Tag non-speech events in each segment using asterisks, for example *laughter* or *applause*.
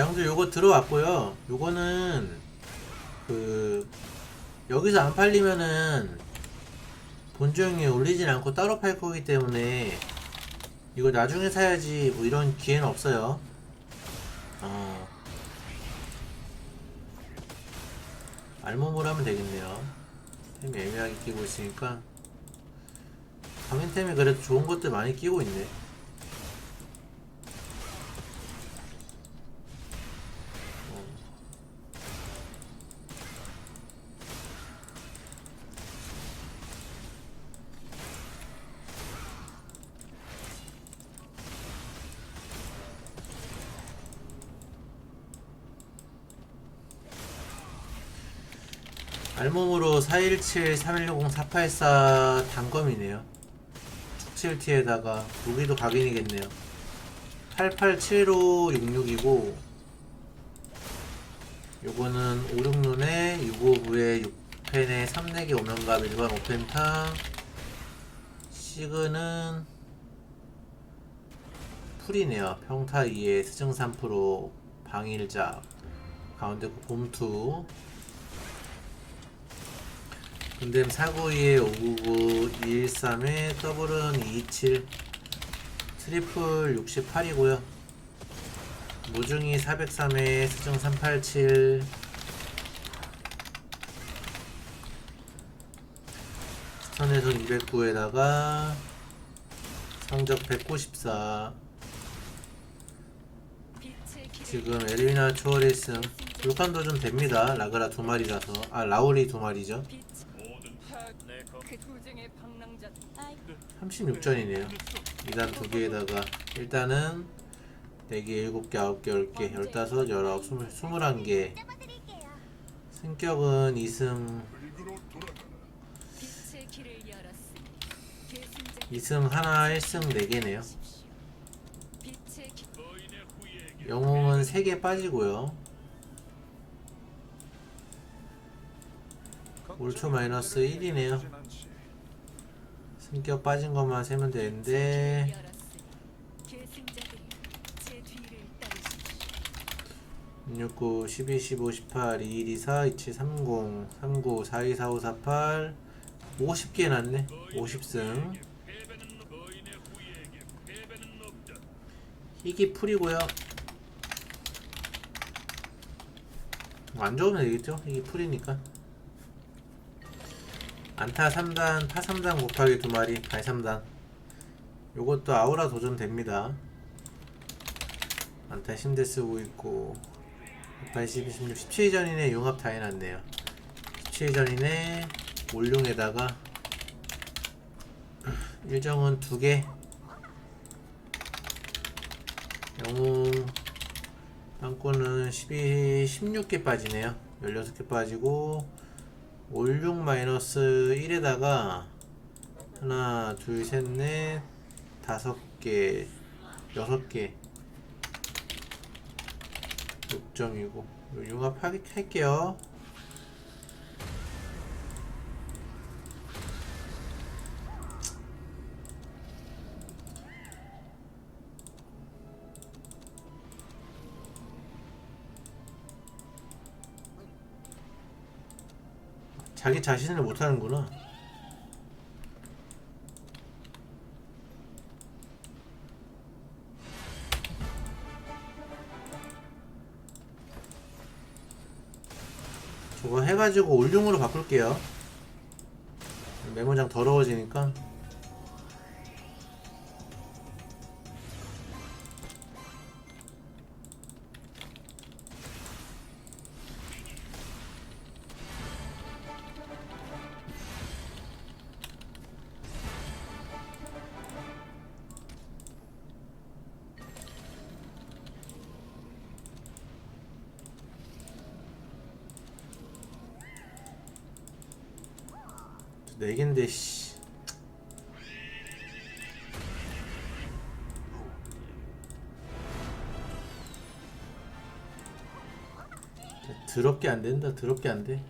자, 형들 요거 들어왔고요. 요거는 그 여기서 안 팔리면은 본종에 올리진 않고 따로 팔 거기 때문에 이거 나중에 사야지 뭐 이런 기회는 없어요. 어. 알몸으로 하면 되겠네요. 템이 애매하게 끼고 있으니까 강인템이 그래도 좋은 것들 많이 끼고 있네. 알몸으로 417, 3160, 484 단검이네요. 축칠티에다가 무기도 각인이겠네요. 887566이고 요거는 56눈에 659에 6펜에 3내기 오면갑 일반 5펜탕 시그는 풀이네요. 평타 2에 스증 3% 방일작 가운데 거 봄투 근댐 492에 599 213에 더블은 227 트리플 68이고요. 무중이 403에 수중 387 스턴에선 209에다가 성적 194 지금 에르미나 초월일승 불칸도 좀 됩니다. 라그라 두 마리라서. 아 라울이 두 마리죠 그 도쟁의 방랑자 36전이네요. 2단 두 개에다가 일단은 4개, 7개, 9개, 10개, 15, 19, 20, 21개. 승격은 2승. 빛의 길을 열었으니 계승자 2승 하나 1승 4개네요. 빛의 길. 영웅은 3개 빠지고요. 올초 마이너스 1이네요 승격 빠진 것만 세면 되는데. 열었으니 계승자들이 제 뒤를 따르십시오 669, 12, 15, 18, 21, 24, 27, 30, 39, 42, 45, 48 50개 났네. 50승. 희귀 풀이고요. 뭐안 좋으면 되겠죠? 희귀 풀이니까 안타 3단, 파 3단 곱하기 2마리, 발 3단. 요것도 아우라 도전 됩니다. 안타 심대 쓰고 있고 182, 16, 17전이네 융합 다 해놨네요. 17전이네 올룡에다가 *clears throat* 일정은 2개. 영웅 빵꾸는 12, 16개 빠지네요. 16개 빠지고 올룡 마이너스 1에다가 하나 둘 셋 넷 다섯 개 여섯 개. 6점이고. 융합 하기 할게요 자기 자신을 못하는구나. 저거 해가지고 올륨으로 바꿀게요. 메모장 더러워지니까 네 갠데 씨. 더럽게 안 된다. 더럽게 안 돼.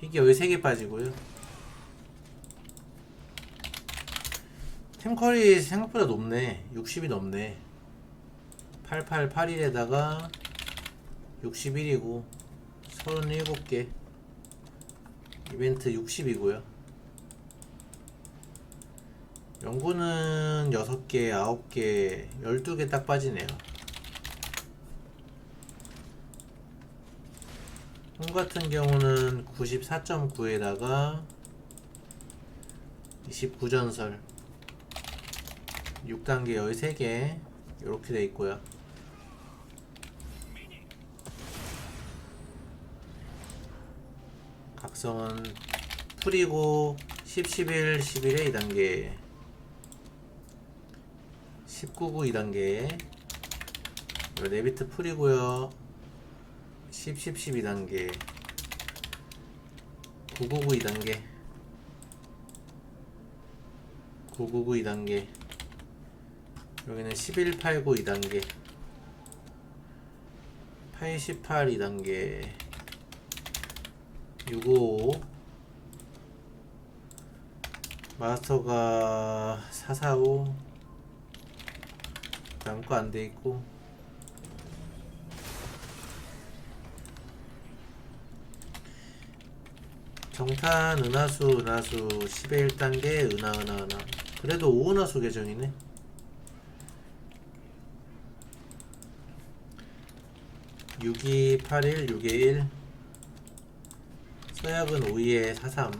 희귀 여기 3개 빠지고요. 템컬이 생각보다 높네. 60이 넘네. 888일에다가 61이고 37개 이벤트 60이고요 연구는 6개, 9개, 12개 딱 빠지네요 홈 같은 경우는 94.9에다가 29전설 6단계 13개 이렇게 돼 있고요. 각성은 풀이고 10, 11, 11에 2단계. 19구 2단계. 네비트 풀이고요. 10, 10, 12단계. 999 2단계. 999 2단계. 여기는 11, 89 2단계. 88 2단계 655 마스터가 445 다음 거안돼 있고 정탄 은하수 은하수 10의 1단계 은하 은하 은하. 그래도 5은하수 계정이네. 62, 81, 6의 1 서약은 5, 2에 43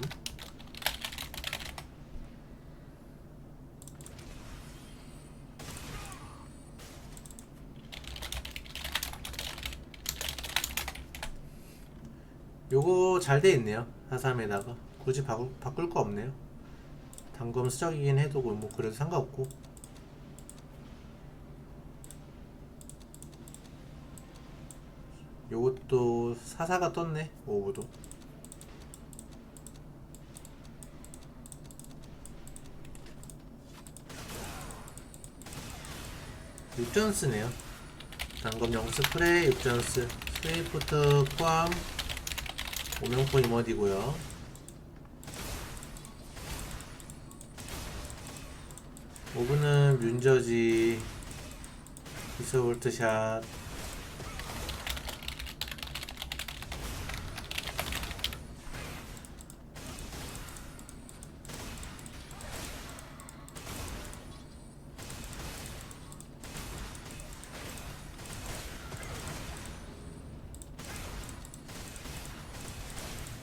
요거 잘 돼 있네요. 43에다가. 굳이 바꿀, 바꿀 거 없네요. 단검 수적이긴 해도 뭐 그래도 상관없고. 요것도 사사가 떴네 오브도 육전스네요. 단검 영스 프레 육전스 스웨이프트 포함 오명포 이머디고요. 오브는 뮌저지 비서볼트샷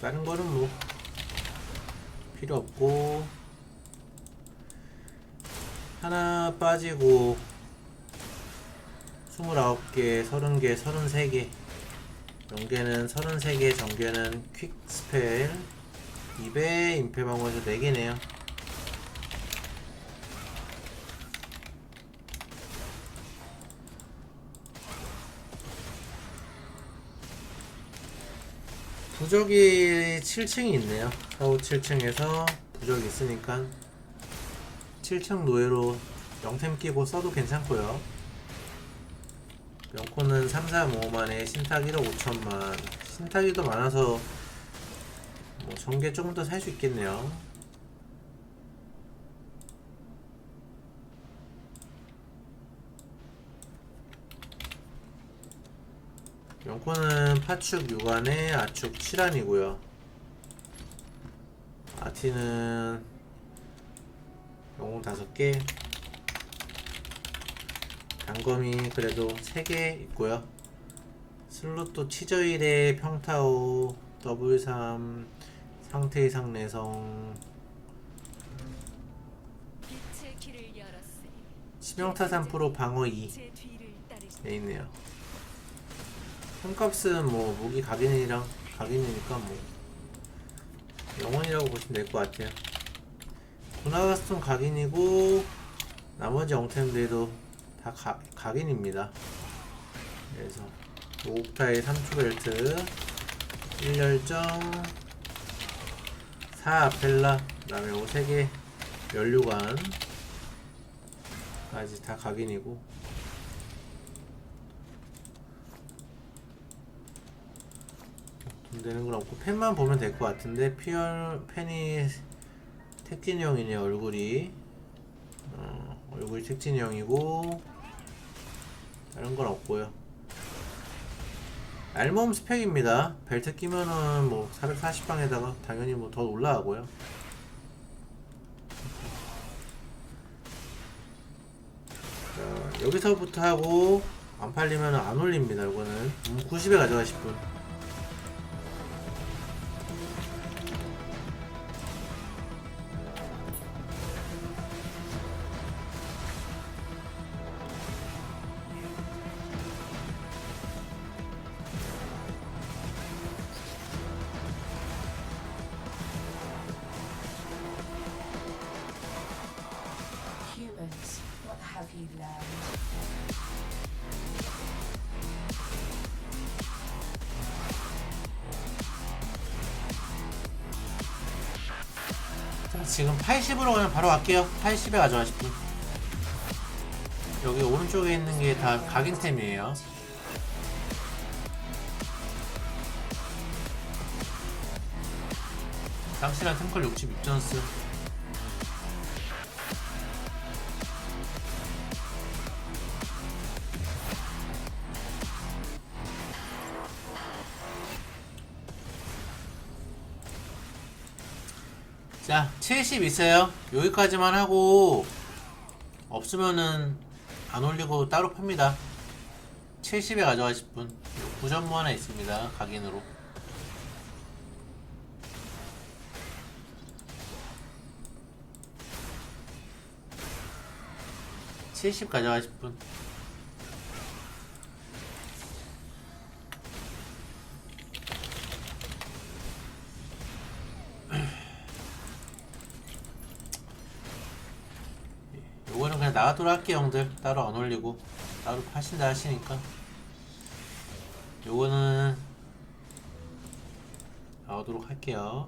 다른 거는 뭐 필요 없고. 하나 빠지고 29개, 30개, 33개. 연계는 33개, 정계는 퀵 스펠 2배 임페 방어에서 4개네요 부적이 7층이 있네요. 4, 5, 7층에서 부적이 있으니까 7층 노예로 영템 끼고 써도 괜찮고요. 명코는 3, 4, 5만에 신탁 1억 5천만 신탁이 더 많아서 뭐 전개 조금 더 살 수 있겠네요. 영코는 파축 6안에 아축 7안이고요. 아티는 영웅 5개. 단검이 그래도 3개 있고요. 슬롯도 치저일의 평타오 W3 상태 이상 내성 치명타 3% 방어 2제 뒤를 따르시. 돼 있네요. 흠값은 뭐 무기 각인이랑 각인이니까 뭐 영원이라고 보시면 될 것 같아요. 구나가스톤 각인이고 나머지 엉템들도 다 가, 각인입니다. 그래서 5옥타의 3초 벨트 1열정 4 아펠라 그 다음에 5세개 연료관 까지 다 각인이고 되는 건 없고 펜만 보면 될 것 같은데 피얼 펜이 택진형이네 얼굴이 어, 얼굴이 택진형이고 다른 건 없고요. 알몸 스펙입니다. 벨트 끼면은 뭐 440방에다가 당연히 뭐 더 올라가고요. 자, 여기서부터 하고 안 팔리면 안 올립니다. 이거는 음, 90에 가져가실 분. 지금 80으로 그냥 바로 갈게요. 80에 가져가실 분. 여기 오른쪽에 있는 게 다 각인템이에요. 쌍시랑 템컬 66전스. 자, 70 있어요. 여기까지만 하고 없으면은 안 올리고 따로 팝니다. 70에 가져가실 분. 구전무 하나 있습니다. 각인으로. (70) 가져가실 분 나가도록 할게요 형들. 따로 안 올리고. 따로 파신다 하시니까. 요거는 나오도록 할게요